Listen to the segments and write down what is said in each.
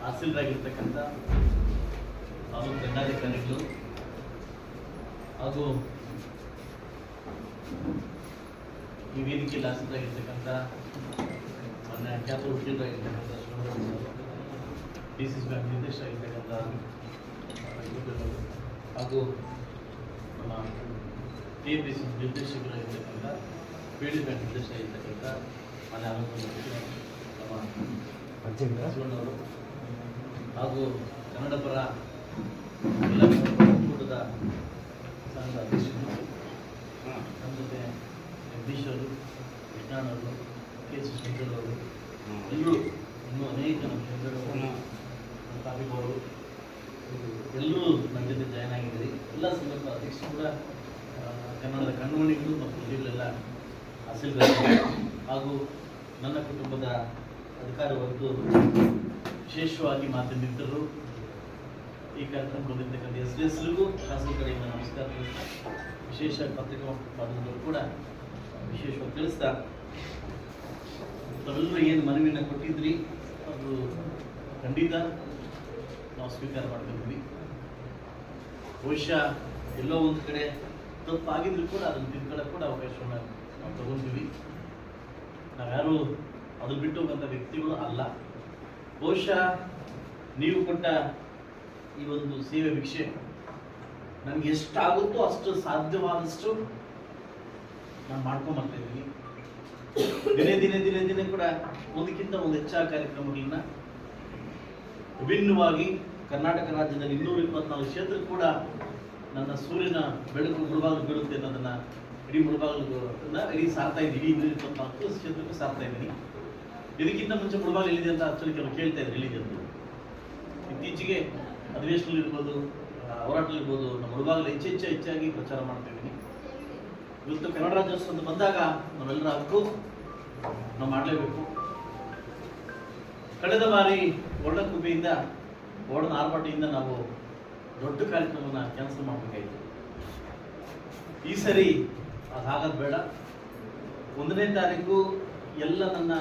ಹಾಸಿಲರಾಗಿರ್ತಕ್ಕಂಥ ಹಾಗೂ ದಂಡಾಧಿಕಾರಿಗಳು ಹಾಗೂ ಈ ವೇದಿಕೆಯಲ್ಲಿ ಹಾಸಿಲರಾಗಿರ್ತಕ್ಕಂಥ ಮೊನ್ನೆ ಖ್ಯಾತ ವಕೀಲರಾಗಿರ್ತಕ್ಕಂಥ ಡಿ ಸಿ ಸಿ ಬ್ಯಾಂಕ್ ನಿರ್ದೇಶಕರಾಗಿರ್ತಕ್ಕಂಥ ಹಾಗೂ ನಮ್ಮ ಟಿ ಎ ಪಿ ಸಿ ನಿರ್ದೇಶಕರಾಗಿರ್ತಕ್ಕಂಥ ಪಿ ಡಿ ಬ್ಯಾಂಕ್ ನಿರ್ದೇಶಕರಾಗಿರ್ತಕ್ಕಂಥ ಮನೆ ಆರೋಗ್ಯ ನಮ್ಮ ಬಸವಣ್ಣವರು ಹಾಗೂ ಕನ್ನಡ ಪರ ಎಲ್ಲ ಒಕ್ಕೂಟದ ಸಂಘದ ಅಧ್ಯಕ್ಷರು ನಮ್ಮ ಜೊತೆ ಜಗದೀಶ್ ಅವರು ಕೆ ಎಸ್ ಶಂಕರ್ ಅವರು ಎಲ್ಲರೂ ಇನ್ನೂ ಅನೇಕ ನಮ್ಮ ಶಂಕರ್ ಅವರು ಅವರು ಎಲ್ಲರೂ ನನ್ನ ಜೊತೆ ಜಾಯ್ನ್ ಆಗಿದ್ದೀರಿ. ಎಲ್ಲ ಸಂದರ್ಭ ಅಧ್ಯಕ್ಷರು ಕೂಡ ಕನ್ನಡದ ಕಣ್ಮಣಿಗಳು ಮತ್ತು ಹುಲಿಗಳೆಲ್ಲ ಹಾಸಿಲ್ಗಳು ಹಾಗೂ ನನ್ನ ಕುಟುಂಬದ ಅಧಿಕಾರ ವರ್ಗದವರು ವಿಶೇಷವಾಗಿ ಮಾತನಾಡಿದ್ದರು ಈ ಕಾರ್ಯಕ್ರಮ ಬಂದಿರತಕ್ಕಂಥ ಎಸ್ ಹೆಸರಿಗೂ ಖಾಸಗಿ ಕಡೆಯಿಂದ ನಮಸ್ಕಾರ ವಿಶೇಷ ಪತ್ರಿಕಾ ಮಾಧ್ಯಮದವರು ಕೂಡ ವಿಶೇಷವಾಗಿ ತಿಳಿಸ್ತಾ, ತಾವೆಲ್ಲರೂ ಏನು ಮನವಿಯನ್ನು ಕೊಟ್ಟಿದ್ರಿ, ಅದು ಖಂಡಿತ ನಾವು ಸ್ವೀಕಾರ ಮಾಡ್ಕೊಂಡಿದ್ವಿ ಬಹುಶಃ ಎಲ್ಲೋ ಒಂದು ಕಡೆ ತಪ್ಪಾಗಿದ್ರು ಕೂಡ ಅದನ್ನು ತಿಳ್ಕೊಳ್ಳೋಕೆ ಕೂಡ ಅವಕಾಶವನ್ನು ನಾವು ತಗೊಂತೀವಿ. ನಾವ್ಯಾರು ಅದು ಬಿಟ್ಟು ಹೋಗಂಥ ವ್ಯಕ್ತಿಗಳು ಅಲ್ಲ. ಬಹುಶಃ ನೀವು ಕೊಟ್ಟ ಈ ಒಂದು ಸೇವೆ ಭಿಕ್ಷೆ ನಮ್ಗೆ ಎಷ್ಟಾಗುತ್ತೋ ಅಷ್ಟು ಸಾಧ್ಯವಾದಷ್ಟು ನಾನು ಮಾಡ್ಕೊಂಬರ್ತಾ ಇದ್ದೀನಿ. ದಿನೇ ದಿನೇ ದಿನೇ ದಿನೇ ಕೂಡ ಒಂದಕ್ಕಿಂತ ಒಂದು ಹೆಚ್ಚಾದ ಕಾರ್ಯಕ್ರಮಗಳನ್ನ ವಿಭಿನ್ನವಾಗಿ ಕರ್ನಾಟಕ ರಾಜ್ಯದಲ್ಲಿ ಇನ್ನೂರ ಇಪ್ಪತ್ನಾಲ್ಕು ಕ್ಷೇತ್ರ ಕೂಡ ನನ್ನ ಸೂರ್ಯನ ಬೆಳಕು ಮುಳುಬಾಗಲು ಬೀಳುತ್ತೆ ಅನ್ನೋದನ್ನ ಇಡೀ ಮುಳುಬಾಗಲು ಇಡೀ ಸಾರ್ತಾ ಇದ್ದೀನಿ. ಇನ್ನೂರ ಇಪ್ಪತ್ನಾಲ್ಕು ಕ್ಷೇತ್ರಕ್ಕೂ ಸಾರ್ತಾ ಇದ್ದೀನಿ. ಇದಕ್ಕಿಂತ ಮುಂಚೆ ಮುಳುಬಾಗಿಲು ಎಲ್ಲಿದೆ ಅಂತ ಆಕ್ಚುಲಿ ಕೆಲವು ಕೇಳ್ತಾ ಇದ್ರು ಎಲ್ಲಿದೆ ಅಂತ. ಇತ್ತೀಚೆಗೆ ಅಧಿವೇಶನದಲ್ಲಿ ಇರ್ಬೋದು ಆ, ಹೋರಾಟದಲ್ಲಿ ಇರ್ಬೋದು ನಮ್ಮ ಮುಳುಬಾಗಿಲು ಹೆಚ್ಚು ಹೆಚ್ಚು ಹೆಚ್ಚಾಗಿ ಪ್ರಚಾರ ಮಾಡ್ತಾ ಇದ್ದೀನಿ. ಇವತ್ತು ಕನ್ನಡ ರಾಜ್ಯೋತ್ಸವ ಅಂತ ಬಂದಾಗ ನಾವೆಲ್ಲರ ಹಕ್ಕು ನಾವು ಮಾಡಲೇಬೇಕು. ಕಳೆದ ಬಾರಿ ಒಳ್ಳಕುಬೆಯಿಂದ ಓಡನ ಆರ್ಭಟಿಯಿಂದ ನಾವು ದೊಡ್ಡ ಕಾರ್ಯಕ್ರಮವನ್ನು ಕ್ಯಾನ್ಸಲ್ ಮಾಡಬೇಕಾಯಿತು. ಈ ಸರಿ ಅದಾಗದ್ ಬೇಡ. ಒಂದನೇ ತಾರೀಕು ಎಲ್ಲ ನನ್ನ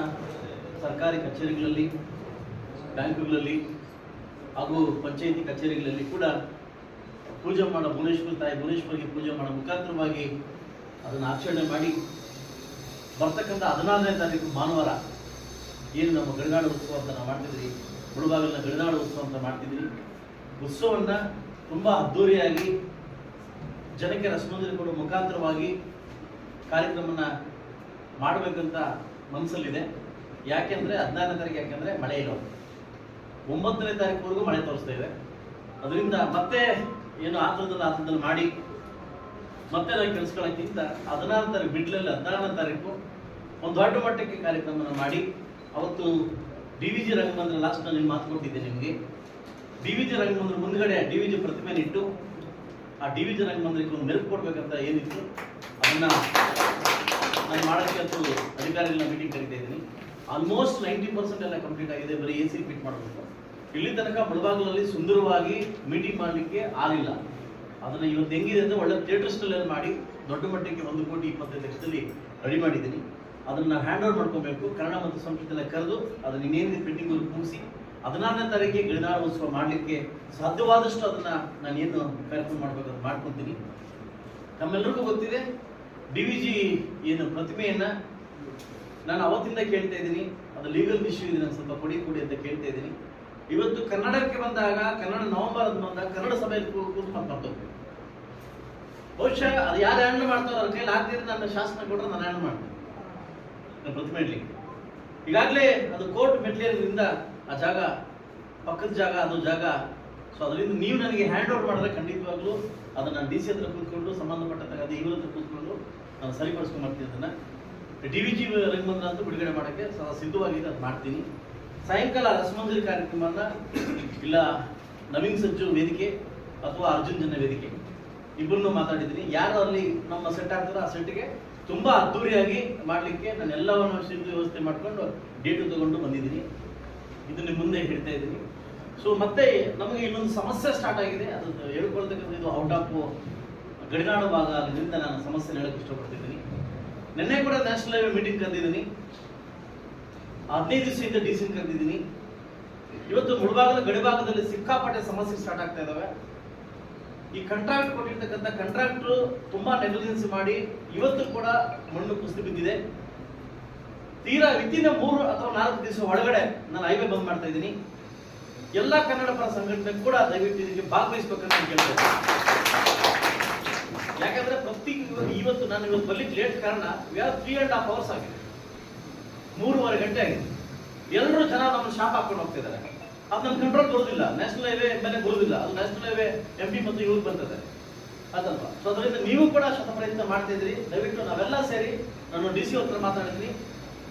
ಸರ್ಕಾರಿ ಕಚೇರಿಗಳಲ್ಲಿ, ಬ್ಯಾಂಕುಗಳಲ್ಲಿ ಹಾಗೂ ಪಂಚಾಯಿತಿ ಕಚೇರಿಗಳಲ್ಲಿ ಕೂಡ ಪೂಜೆ ಮಾಡೋ ಭುವನೇಶ್ವರಿ ತಾಯಿ ಭುವನೇಶ್ವರಿಗೆ ಪೂಜೆ ಮಾಡೋ ಮುಖಾಂತರವಾಗಿ ಅದನ್ನು ಆಚರಣೆ ಮಾಡಿ ಬರ್ತಕ್ಕಂಥ ಹದಿನಾರನೇ ತಾರೀಕು ಭಾನುವಾರ ಏನು ನಮ್ಮ ಗಡಿನಾಡು ಉತ್ಸವ ಅಂತ ನಾವು ಮಾಡ್ತಿದ್ರಿ, ಮುಳುಬಾಗಿಲಿನ ಗಡಿನಾಡು ಉತ್ಸವ ಅಂತ ಮಾಡ್ತಿದ್ರಿ. ಉತ್ಸವವನ್ನು ತುಂಬ ಅದ್ಧೂರಿಯಾಗಿ ಜನಕ್ಕೆ ರಸಮಂಜರಿ ಕೊಡುವ ಮುಖಾಂತರವಾಗಿ ಕಾರ್ಯಕ್ರಮನ ಮಾಡಬೇಕಂತ ಮನಸ್ಸಲ್ಲಿದೆ ಯಾಕೆಂದ್ರೆ ಹದಿನಾರನೇ ತಾರೀಕು ಯಾಕೆಂದ್ರೆ ಮಳೆ ಇರೋದು ಒಂಬತ್ತನೇ ತಾರೀಕುವರೆಗೂ ಮಳೆ ತೋರಿಸ್ತಾ ಇದೆ. ಅದರಿಂದ ಮತ್ತೆ ಏನು ಆತರದಲ್ಲಿ ಆತರದಲ್ಲಿ ಮಾಡಿ ಮತ್ತೆ ನಾವು ಕೆಲಸಗಳಕ್ಕಿಂತ ಹದಿನಾರು ತಾರೀಕು ಬಿಡ್ಲಲ್ಲಿ ಹದಿನಾರನೇ ತಾರೀಕು ಒಂದು ದೊಡ್ಡ ಮಟ್ಟಕ್ಕೆ ಕಾರ್ಯಕ್ರಮನ ಮಾಡಿ ಅವತ್ತು D V G Rangamandira last ನಾನು ಮಾತು ಕೊಟ್ಟಿದ್ದೆ ನಿಮಗೆ. ಡಿ ವಿ ಜಿ ರಂಗಮಂದಿರ ಮುಂದ್ಗಡೆ ಡಿ ವಿ ಜಿ ಪ್ರತಿಮೆನಿಟ್ಟು ಆ ಡಿ ವಿ ಜಿ ರಂಗಮಂದಿರಕ್ಕೆ ಒಂದು ಮೆರುಗು ಕೊಡ್ಬೇಕಂತ ಏನಿತ್ತು, ಅದನ್ನ ನಾನು ಮಾಡೋಕ್ಕೆ ಅಧಿಕಾರಿಗಳನ್ನ ಮೀಟಿಂಗ್ ಕರಿತಾ ಆಲ್ಮೋಸ್ಟ್ ನೈಂಟಿ ಪರ್ಸೆಂಟ್ ಎಲ್ಲ ಕಂಪ್ಲೀಟ್ ಆಗಿದೆ, ಬರೀ ಎ ಸಿ ಫಿಟ್ ಮಾಡಬೇಕು. ಇಲ್ಲಿ ತನಕ ಮುಳಬಾಗಲಲ್ಲಿ ಸುಂದರವಾಗಿ ಮೀಟಿಂಗ್ ಮಾಡಲಿಕ್ಕೆ ಆಗಿಲ್ಲ ಅದನ್ನ ಇವತ್ತು ಹೆಂಗಿದೆ ಅಂದರೆ ಒಳ್ಳೆ ಥಿಯೇಟರ್ ಸ್ಟೈಲಲ್ಲಿ ಮಾಡಿ ದೊಡ್ಡ ಮಟ್ಟಕ್ಕೆ ಒಂದು ಕೋಟಿ ಇಪ್ಪತ್ತೈದು ಲಕ್ಷದಲ್ಲಿ ರೆಡಿ ಮಾಡಿದ್ದೀನಿ. ಅದನ್ನ ಹ್ಯಾಂಡ್ ಓವರ್ ಮಾಡ್ಕೋಬೇಕು. ಕನ್ನಡ ಮತ್ತು ಸಂಸ್ಕೃತಿನ ಕರೆದು ಅದನ್ನ ಇನ್ನೇನಿದೆ ಪ್ರಿಂಟಿಂಗ್ ಮುಗಿಸಿ ಹದಿನಾರನೇ ತಾರೀಕಿಗೆ ಗಿರಿನಾಳ ಉತ್ಸವ ಮಾಡಲಿಕ್ಕೆ ಸಾಧ್ಯವಾದಷ್ಟು ಅದನ್ನ ನಾನೇನು ಕಾರ್ಯಕ್ರಮ ಮಾಡಬೇಕು ಅದು ಮಾಡ್ಕೊತೀನಿ. ನಮ್ಮೆಲ್ಲರಿಗೂ ಗೊತ್ತಿದೆ, ಡಿ ವಿ ಜಿ ಏನು ಪ್ರತಿಮೆಯನ್ನ ನಾನು ಅವತ್ತಿಂದ ಕೇಳ್ತಾ ಇದ್ದೀನಿ, ಅದು ಲೀಗಲ್ ಇಶ್ಯೂ ಇದೆ ನಾನು ಸ್ವಲ್ಪ ಕೊಡಿ ಕೊಡಿ ಅಂತ ಕೇಳ್ತಾ ಇದ್ದೀನಿ. ಇವತ್ತು ಕನ್ನಡಕ್ಕೆ ಬಂದಾಗ, ಕನ್ನಡ ನವೆಂಬರ್ ಅಂತ ಬಂದಾಗ ಕನ್ನಡ ಸಭೆಯಲ್ಲಿ ಕೂತ್ಕೊಂಡು ಕೂತು ಮಾತಾಡ್ಬೇಕು ಬಹುಶಃ ಅದು ಯಾರು ಹ್ಯಾಂಡಲ್ ಮಾಡ್ತಾರೋ ಅವ್ರ ಕೈಲಿ ಆಗ್ತಿದ್ರೆ ನನ್ನ ಶಾಸನ ಕೊಟ್ಟರೆ ನಾನು ಹ್ಯಾಂಡಲ್ ಮಾಡ್ತೀನಿ. ನನ್ನ ಪ್ರತಿಮೆ ಈಗಾಗಲೇ ಅದು ಕೋರ್ಟ್ ಮೆಟ್ಲಿಯರಿಂದ ಆ ಜಾಗ, ಪಕ್ಕದ ಜಾಗ, ಅದು ಜಾಗ. ಸೊ ಅದರಿಂದ ನೀವು ನನಗೆ ಹ್ಯಾಂಡ್ ಓವರ್ ಮಾಡಿದ್ರೆ ಖಂಡಿತವಾಗ್ಲೂ ಅದನ್ನು ಡಿ ಸಿ ಹತ್ರ ಕೂತ್ಕೊಂಡು ಸಂಬಂಧಪಟ್ಟಂತ ಅದು ಹತ್ರ ಕೂತ್ಕೊಂಡು ನಾನು ಸರಿಪಡಿಸ್ಕೊಂಡು ಮಾಡ್ತೀನಿ ಅದನ್ನ. ಡಿ ವಿ ಜಿ ರಂಗಮಂದಿರ ಅಂತೂ ಬಿಡುಗಡೆ ಮಾಡೋಕ್ಕೆ ಸದಾ ಸಿದ್ಧವಾಗಿದೆ ಅದು ಮಾಡ್ತೀನಿ. ಸಾಯಂಕಾಲ ರಸಮಂಜರಿ ಕಾರ್ಯಕ್ರಮನ ಇಲ್ಲ ನವೀನ್ ಸಜ್ಜು ವೇದಿಕೆ ಅಥವಾ ಅರ್ಜುನ್ ಜನ ವೇದಿಕೆ, ಇಬ್ಬರನ್ನು ಮಾತಾಡಿದ್ದೀನಿ. ಯಾರು ಅಲ್ಲಿ ನಮ್ಮ ಸೆಟ್ ಆಗ್ತಾರೋ ಆ ಸೆಟ್ಗೆ ತುಂಬ ಅದ್ದೂರಿಯಾಗಿ ಮಾಡಲಿಕ್ಕೆ ನಾನು ಎಲ್ಲವನ್ನು ಸಿದ್ಧ ವ್ಯವಸ್ಥೆ ಮಾಡಿಕೊಂಡು ಡೇಟು ತಗೊಂಡು ಬಂದಿದ್ದೀನಿ. ಇದು ಮುಂದೆ ಹೇಳ್ತಾ ಇದ್ದೀನಿ. ಸೊ ಮತ್ತೆ ನಮಗೆ ಇನ್ನೊಂದು ಸಮಸ್ಯೆ ಸ್ಟಾರ್ಟ್ ಆಗಿದೆ. ಅದು ಹೇಳ್ಕೊಳ್ತಕ್ಕಂಥ ಇದು ಔಟ್ ಆಫ್ ಗಡಿನಾಡು ಭಾಗ ಅದರಿಂದ ನಾನು ಸಮಸ್ಯೆ ಹೇಳಕ್ಕೆ ಇಷ್ಟಪಡ್ತಿದ್ದೀನಿ. ನಿನ್ನೆ ಕೂಡ ನ್ಯಾಷನಲ್ ಹೈವೇ ಮೀಟಿಂಗ್ ಕರೆದಿದ್ದೀನಿ. ಹದಿನೈದು ದಿವಸದಿಂದ ಡಿ ಸಿ ಕರೆದಿದ್ದೀನಿ. ಇವತ್ತು ಮುಳಭಾಗದ ಗಡಿಭಾಗದಲ್ಲಿ ಸಿಕ್ಕಾಪಟ್ಟೆ ಸಮಸ್ಯೆ ಸ್ಟಾರ್ಟ್ ಆಗ್ತಾ ಇದಾವೆ. ಈ ಕಾಂಟ್ರಾಕ್ಟ್ ಕೊಟ್ಟಿರ್ತಕ್ಕಂಥ ಕಾಂಟ್ರಾಕ್ಟರ್ ತುಂಬಾ ನೆಗ್ಲಿಜೆನ್ಸ್ ಮಾಡಿ ಇವತ್ತು ಕೂಡ ಮಣ್ಣು ಕುಸಿದು ಬಿದ್ದಿದೆ. ತೀರಾ ವಿತಿನ ಮೂರು ಅಥವಾ ನಾಲ್ಕು ದಿವಸ ಒಳಗಡೆ ನಾನು ಹೈವೇ ಬಂದ್ ಮಾಡ್ತಾ ಇದ್ದೀನಿ. ಎಲ್ಲ ಕನ್ನಡ ಪರ ಸಂಘಟನೆ ಕೂಡ ದಯವಿಟ್ಟು ಇದಕ್ಕೆ ಭಾಗವಹಿಸ್ಬೇಕಂತ ಕೇಳ್ತಾ ಕೇಳ್ತೇನೆ ಯಾಕಂದ್ರೆ ಪ್ರತಿ ಇವತ್ತು ನಾನು ಇವತ್ತು ಬರ್ಲಿಕ್ಕೆ ಲೇಟ್ ಕಾರಣ ತ್ರೀ ಅಂಡ್ ಹಾಫ್ ಅವರ್ಸ್ ಆಗಿದೆ. ಮೂರುವರೆ ಗಂಟೆ ಆಗಿದೆ. ಎಲ್ಲರೂ ಜನ ನಮ್ಮನ್ನು ಶಾಪ್ ಹಾಕೊಂಡು ಹೋಗ್ತಿದ್ದಾರೆ. ಅದು ನಮ್ಮ ಕಂಟ್ರೋಲ್ ಬರೋದಿಲ್ಲ. ನ್ಯಾಷನಲ್ ಹೈವೇ ಮೇಲೆ ಬರುವುದಿಲ್ಲ ಅದು ನ್ಯಾಷನಲ್ ಹೈವೇ ಎಂ ಪಿ ಮತ್ತು ಇವ್ರಿಗೆ ಬರ್ತದೆ ಅದಲ್ವಾ? ಸೊ ಅದರಿಂದ ನೀವು ಕೂಡ ಶತಪ್ರಯತ್ನ ಮಾಡ್ತಾ ಇದ್ರಿ. ದಯವಿಟ್ಟು ನಾವೆಲ್ಲ ಸೇರಿ ನಾನು ಡಿ ಸಿ ಹತ್ರ ಮಾತಾಡಿದ್ವಿ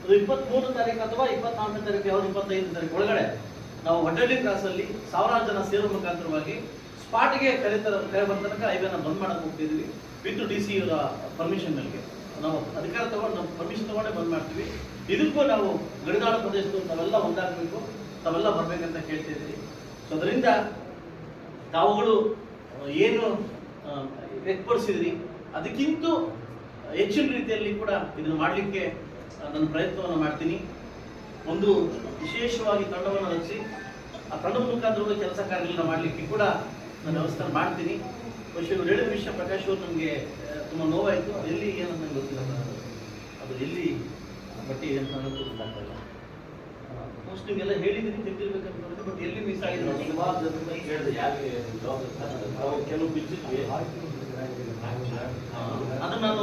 ಅದು ಇಪ್ಪತ್ಮೂರು ತಾರೀಕು ಅಥವಾ ಇಪ್ಪತ್ನಾಲ್ಕನೇ ತಾರೀಕು, ಯಾವ್ದು ಇಪ್ಪತ್ತೈದು ತಾರೀಕು ಒಳಗಡೆ ನಾವು ಹೊಟೇಲಿ ಕ್ರಾಸಲ್ಲಿ ಸಾವಿರಾರು ಜನ ಸೇರೋ ಮುಖಾಂತರವಾಗಿ ಸ್ಪಾಟ್ಗೆ ಕರೆತರ ಕರೆ ಬಂದ ತನಕ ಹೈವೇನ ಬಂದ್ ಮಾಡಕ್ ಹೋಗ್ತಿದ್ವಿ. ವಿತ್ ಡಿ ಸಿ ಪರ್ಮಿಷನ್ ಮೇಲೆಗೆ. ನಾವು ಅಧಿಕಾರ ತಗೊಂಡು ನಮ್ಮ ಪರ್ಮಿಷನ್ ತಗೊಂಡೇ ಬಂದ್ ಮಾಡ್ತೀವಿ. ಇದಕ್ಕೂ ನಾವು ಗಡಿನಾಡು ಪ್ರದೇಶದವರು ತಾವೆಲ್ಲ ಒಂದಾಗಬೇಕು, ತಾವೆಲ್ಲ ಬರ್ಬೇಕಂತ ಕೇಳ್ತಿದ್ವಿ ಸೊ ಅದರಿಂದ ತಾವುಗಳು ಏನು ವ್ಯಕ್ತಪಡಿಸಿದ್ರಿ, ಅದಕ್ಕಿಂತ ಹೆಚ್ಚಿನ ರೀತಿಯಲ್ಲಿ ಕೂಡ ಇದನ್ನು ಮಾಡಲಿಕ್ಕೆ ನನ್ನ ಪ್ರಯತ್ನವನ್ನು ಮಾಡ್ತೀನಿ. ಒಂದು ವಿಶೇಷವಾಗಿ ತಂಡವನ್ನು ರಚಿಸಿ, ಆ ತಂಡದ ಮುಖಾಂತರ ಕೆಲಸ ಕಾರ್ಯಗಳನ್ನ ಮಾಡಲಿಕ್ಕೆ ಕೂಡ ನಾನು ವ್ಯವಸ್ಥೆ ಮಾಡ್ತೀನಿ. ಕ್ವಶನ್ ಇವ್ರು ಹೇಳಿದ ವಿಷಯ ಪ್ರಕಾಶ್ ಅವರು ನಮಗೆ ತುಂಬ ನೋವಾಯಿತು. ಎಲ್ಲಿ ಏನಂತ ನಂಗೆ ಗೊತ್ತಿಲ್ಲ. ಅದು. ಅದು ಎಲ್ಲಿ ಬಟ್ಟೆ ಅಂತ ಅನ್ನೋದು ಗೊತ್ತಾಗ್ತಾ ಇಲ್ಲ ಮೋಸ್ಟ್ ನಿಮಗೆಲ್ಲ ಹೇಳಿದ್ದೀನಿ ತಿಳ್ತಿರ್ಬೇಕಂತ ಬಟ್ ಎಲ್ಲಿ ಮಿಸ್ ಆಗಿದೆ ಹೇಳಿದೆ ಯಾಕೆ ಕೆಲವು ಬಿಚ್ಚಿದ್ವಿ. ಅದು ನಾನು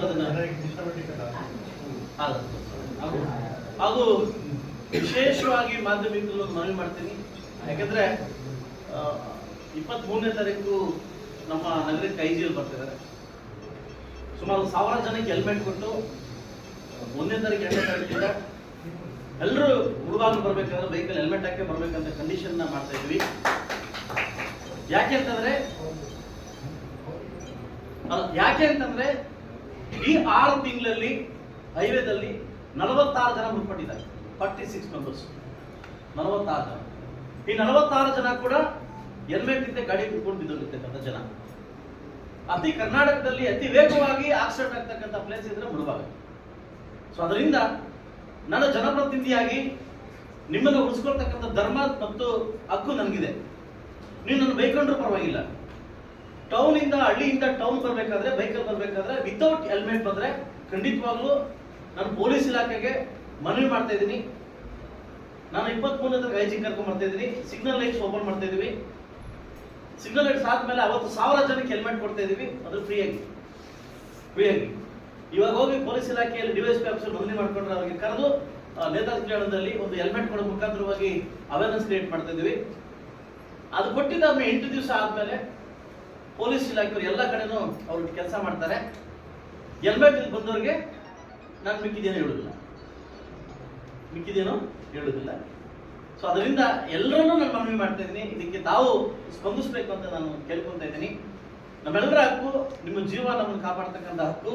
ಅದನ್ನ ಹೌದು. ವಿಶೇಷವಾಗಿ ಮಾಧ್ಯಮಿಕರು ಮನವಿ ಮಾಡ್ತೀನಿ. ಯಾಕಂದ್ರೆ ಇಪ್ಪತ್ತ್ ಮೂರನೇ ತಾರೀಕು ನಮ್ಮ ನಗರಕ್ಕೆ ಐ ಜಿಯಲ್ಲಿ ಬರ್ತಿದ್ದಾರೆ. ಸುಮಾರು ಸಾವಿರ ಜನಕ್ಕೆ ಹೆಲ್ಮೆಟ್ ಕೊಟ್ಟು, ಒಂದನೇ ತಾರೀಕು, ಎರಡನೇ ತಾರೀಕಿಂದ ಎಲ್ಲರೂ ಹುಡುಗಾಗ ಬರ್ಬೇಕಾದ್ರೆ ವೆಹಿಕಲ್ ಹೆಲ್ಮೆಟ್ ಹಾಕಿ ಬರ್ಬೇಕಂತ ಕಂಡೀಷನ್ ಮಾಡ್ತಾ ಇದ್ವಿ ಯಾಕೆ ಅಂತಂದ್ರೆ ಯಾಕೆ ಅಂತಂದ್ರೆ ಈ ಆರು ತಿಂಗಳಲ್ಲಿ ಹೈವೇದಲ್ಲಿ ನಲವತ್ತಾರು ಜನ ಮೃತಪಟ್ಟಿದ್ದಾರೆ. ಫಾರ್ಟಿ ಸಿಕ್ಸ್ ಮೆಂಬರ್ಸ್ ನಲವತ್ತಾರು ಜನ. ಈ ನಲವತ್ತಾರು ಜನ ಕೂಡ ಹೆಲ್ಮೆಟ್ ಗಾಡಿ ಕುತ್ಕೊಂಡು ಬಿದ್ದೋಗಿರ್ತಕ್ಕಂಥ ಜನ. ಅತಿ ಕರ್ನಾಟಕದಲ್ಲಿ ಅತಿ ವೇಗವಾಗಿ ಆಕ್ಸಿಡೆಂಟ್ ಆಗ್ತಕ್ಕಂಥ ಪ್ಲೇಸ್ ಇದ್ರೆ ಮುಳುಭಾಗ ಸೊ ಅದರಿಂದ ನನ್ನ ಜನಪ್ರತಿನಿಧಿಯಾಗಿ ನಿಮ್ಮನ್ನು ಉಳಿಸ್ಕೊಳ್ತಕ್ಕಂಥ ಧರ್ಮ ಮತ್ತು ಹಕ್ಕು ನನಗಿದೆ. ನೀವು ನನ್ನ ಬೈಕೊಂಡ್ರೂ ಪರವಾಗಿಲ್ಲ. ಟೌನ್ ಇಂದ ಹಳ್ಳಿಯಿಂದ ಟೌನ್ ಬರಬೇಕಾದ್ರೆ ಬೈಕಲ್ಲಿ ಬರಬೇಕಾದ್ರೆ ವಿತೌಟ್ ಹೆಲ್ಮೆಟ್ ಬಂದ್ರೆ ಖಂಡಿತವಾಗ್ಲೂ ನಾನು ಪೊಲೀಸ್ ಇಲಾಖೆಗೆ ಮನವಿ ಮಾಡ್ತಾ ಇದ್ದೀನಿ. ನಾನು ಇಪ್ಪತ್ತ್ ಮೂರನೇ ಐ ಐಜಿಂಗ್ ಕರ್ಕೊಂಡು ಬರ್ತಾ ಇದ್ದೀನಿ. ಸಿಗ್ನಲ್ ಲೈಟ್ಸ್ ಓಪನ್ ಮಾಡ್ತಾ ಇದ್ದೀವಿ. ಸಿಗ್ನಲ್ ಲೈಟ್ಸ್ ಆದ್ಮೇಲೆ ಅವತ್ತು ಸಾವಿರ ಜನಕ್ಕೆ ಹೆಲ್ಮೆಟ್ ಕೊಡ್ತಾ ಇದೀವಿ ಅದು ಫ್ರೀ ಆಗಿ. ಫ್ರೀ ಫ್ರೀಯಾಗಿ ಇವಾಗ ಹೋಗಿ ಪೊಲೀಸ್ ಇಲಾಖೆಯಲ್ಲಿ ಡಿವೈಎಸ್ಪಿ ಆಫೀಸರ್ ನೋಂದಣಿ ಮಾಡ್ಕೊಂಡ್ರೆ ಅವರಿಗೆ ಕರೆದು ನೇತಾಜಿ ಕಲ್ಯಾಣದಲ್ಲಿ ಒಂದು ಹೆಲ್ಮೆಟ್ ಕೊಡೋ ಮುಖಾಂತರವಾಗಿ ಅವೇರ್ನೆಸ್ ಕ್ರಿಯೇಟ್ ಮಾಡ್ತಾ ಇದೀವಿ ಅದು ಕೊಟ್ಟಿದ್ದಾದ್ಮೇಲೆ ಎಂಟು ದಿವಸ ಆದ್ಮೇಲೆ ಪೊಲೀಸ್ ಇಲಾಖೆಯವರು ಎಲ್ಲ ಕಡೆನೂ ಅವ್ರು ಕೆಲಸ ಮಾಡ್ತಾರೆ. ಹೆಲ್ಮೆಟ್ ಇಲ್ಲಿ ಬಂದವ್ರಿಗೆ ನಾನು ಮಿಕ್ಕಿದ್ದೇನೆ ಹೇಳುದಿಲ್ಲ. ಮಿಕ್ಕಿದೇನೋ ಹೇಳುವುದಿಲ್ಲ. ಸೊ ಅದರಿಂದ ಎಲ್ಲರನ್ನೂ ನಾನು ಮನವಿ ಮಾಡ್ತಾ ಇದ್ದೀನಿ. ಇದಕ್ಕೆ ತಾವು ಸ್ಪಂದಿಸ್ಬೇಕು ಅಂತ ನಾನು ಕೇಳ್ಕೊತಾ ಇದ್ದೀನಿ. ನಮ್ಮೆಲ್ಲರ ಹಕ್ಕು, ನಿಮ್ಮ ಜೀವ ನಮ್ಮನ್ನು ಕಾಪಾಡ್ತಕ್ಕಂಥ ಹಕ್ಕು.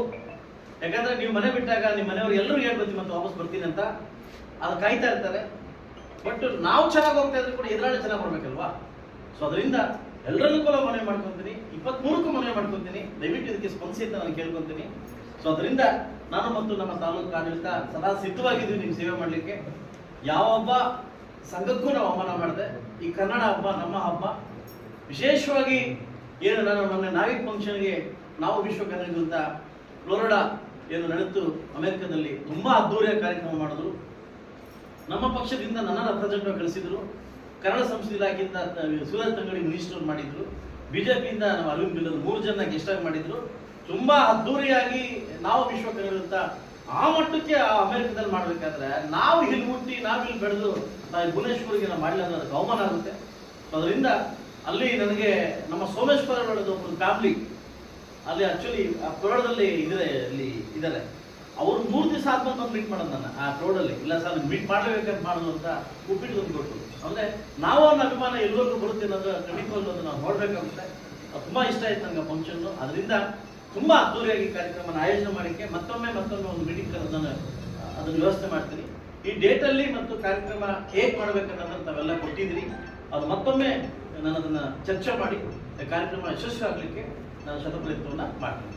ಯಾಕಂದ್ರೆ ನೀವು ಮನೆ ಬಿಟ್ಟಾಗ ನಿಮ್ಮ ಮನೆಯವರು ಎಲ್ಲರೂ ಹೇಳ್ಬೋದು ಮತ್ತೆ ವಾಪಸ್ ಬರ್ತೀನಿ ಅಂತ. ಅದು ಕಾಯ್ತಾ ಇರ್ತಾರೆ. ಬಟ್ ನಾವು ಚೆನ್ನಾಗಿ ಹೋಗ್ತಾ ಇದ್ರೆ ಕೂಡ ಎದುರಾಳಿ ಚೆನ್ನಾಗಿ ಬರ್ಬೇಕಲ್ವಾ? ಸೊ ಅದರಿಂದ ಎಲ್ಲರನ್ನೂ ಕೂಡ ಮನವಿ ಮಾಡ್ಕೊತೀನಿ ಇಪ್ಪತ್ಮೂರಕ್ಕೂ ಮನವಿ ಮಾಡ್ಕೊತೀನಿ ದಯವಿಟ್ಟು ಇದಕ್ಕೆ ಸ್ಪಂದಿಸಿ ಅಂತ ನಾನು ಕೇಳ್ಕೊತೀನಿ ಸೊ ಅದರಿಂದ ನಾನು ಮತ್ತು ನಮ್ಮ ತಾಲೂಕು ಆಡಳಿತ ಸದಾ ಸಿದ್ಧವಾಗಿದ್ದೀವಿ ನಿಮ್ಗೆ ಸೇವೆ ಮಾಡಲಿಕ್ಕೆ. ಯಾವ ಹಬ್ಬ ಸಂಘಕ್ಕೂ ನಾವು ಅವಮಾನ ಮಾಡಿದೆ, ಈ ಕನ್ನಡ ಹಬ್ಬ, ನಮ್ಮ ಹಬ್ಬ ವಿಶೇಷವಾಗಿ ಏನು ನಾನು ಮೊನ್ನೆ ನಾವಿಕ್ ಫಂಕ್ಷನ್ಗೆ ನಾವು ವಿಶ್ವ ಕನ್ನಡ ಅಂತ ಫ್ಲೋರಿಡಾ ಏನು ನಡೆದು ಅಮೆರಿಕದಲ್ಲಿ ತುಂಬಾ ಅದ್ದೂರಿಯ ಕಾರ್ಯಕ್ರಮ ಮಾಡಿದ್ರು. ನಮ್ಮ ಪಕ್ಷದಿಂದ ನನ್ನ ರೆಪ್ರೆಸೆಂಟ್ ಕಳಿಸಿದ್ರು. ಕನ್ನಡ ಸಂಸ್ಕೃತಿ ಇಲಾಖೆಯಿಂದ ಸೂರಜ್ ತಂಗಡಿ ಮಿನಿಸ್ಟರ್ ಮಾಡಿದ್ರು. ಬಿಜೆಪಿಯಿಂದ ನಾವು ಅರವಿಂದ್ ಬಿಲ್ಲರ್ ಮೂರು ಜನ ಗೆಸ್ಟ್ ಆಗಿ ಮಾಡಿದ್ರು. ತುಂಬಾ ಅದ್ದೂರಿಯಾಗಿ ನಾವು ವಿಶ್ವ ಕಲಿಯುವಂತ ಆ ಮಟ್ಟಕ್ಕೆ ಆ ಅಮೆರಿಕದಲ್ಲಿ ಮಾಡ್ಬೇಕಾದ್ರೆ ನಾವು ಇಲ್ಲಿ ಮುಟ್ಟಿ ನಾವು ಇಲ್ಲಿ ಬೆಳೆದು ಭುವನೇಶ್ವರಿಗೆ ನಾವು ಮಾಡಲಿಲ್ಲ ಅನ್ನೋದು ಅವಮಾನ ಆಗುತ್ತೆ. ಅದರಿಂದ ಅಲ್ಲಿ ನನಗೆ ನಮ್ಮ ಸೋಮೇಶ್ವರ ಒಂದು ಫ್ಯಾಮಿಲಿ, ಅಲ್ಲಿ ಆಕ್ಚುಲಿ ಆ ಪ್ರೌಢದಲ್ಲಿ ಇದೆ ಅಲ್ಲಿ ಇದ್ದಾರೆ. ಅವ್ರು ಮೂರು ದಿವಸ ಆದ್ಮೇಲೆ ಬಂದು ಮೀಟ್ ಮಾಡೋದು ನನ್ನ, ಆ ಪ್ರೌಢಲ್ಲಿ. ಇಲ್ಲ ಸರ್ ಮೀಟ್ ಮಾಡಬೇಕಂತ ಮಾಡೋದು ಅಂತ ಉಪ್ಪಿಟ್ಟು ತಂದು ಕೊಟ್ಟು ಅಂದ್ರೆ ನಾವು ಅವ್ರನ್ನ ಅಭಿಮಾನ ಎಲ್ಲರಿಗೂ ಬರುತ್ತೆ ಅನ್ನೋದು ಅದನ್ನ ನಾವು ನೋಡ್ಬೇಕಾಗುತ್ತೆ. ತುಂಬಾ ಇಷ್ಟ ಆಯ್ತು ನನಗೆ ಫಂಕ್ಷನ್ ಅದರಿಂದ ತುಂಬಾ ಅದ್ದೂರಿಯಾಗಿ ಕಾರ್ಯಕ್ರಮನ ಆಯೋಜನೆ ಮಾಡಲಿಕ್ಕೆ ಮತ್ತೊಮ್ಮೆ ಮತ್ತೊಮ್ಮೆ ಒಂದು ಮೀಟಿಂಗ್ ಕರೆದು ನಾನು ಅದನ್ನು ವ್ಯವಸ್ಥೆ ಮಾಡ್ತೀನಿ. ಈ ಡೇಟ್ ಅಲ್ಲಿ ಮತ್ತು ಕಾರ್ಯಕ್ರಮ ಹೇಗ್ ಮಾಡ್ಬೇಕನ್ನೋದನ್ನ ತಾವೆಲ್ಲ ಕೊಟ್ಟಿದ್ದೀರಿ. ಅದು ಮತ್ತೊಮ್ಮೆ ನಾನು ಅದನ್ನ ಚರ್ಚೆ ಮಾಡಿ ಕಾರ್ಯಕ್ರಮ ಯಶಸ್ವಿ ಆಗಲಿಕ್ಕೆ ನಾನು ಶತಪ್ರಯತ್ನವನ್ನ ಮಾಡ್ತೀನಿ.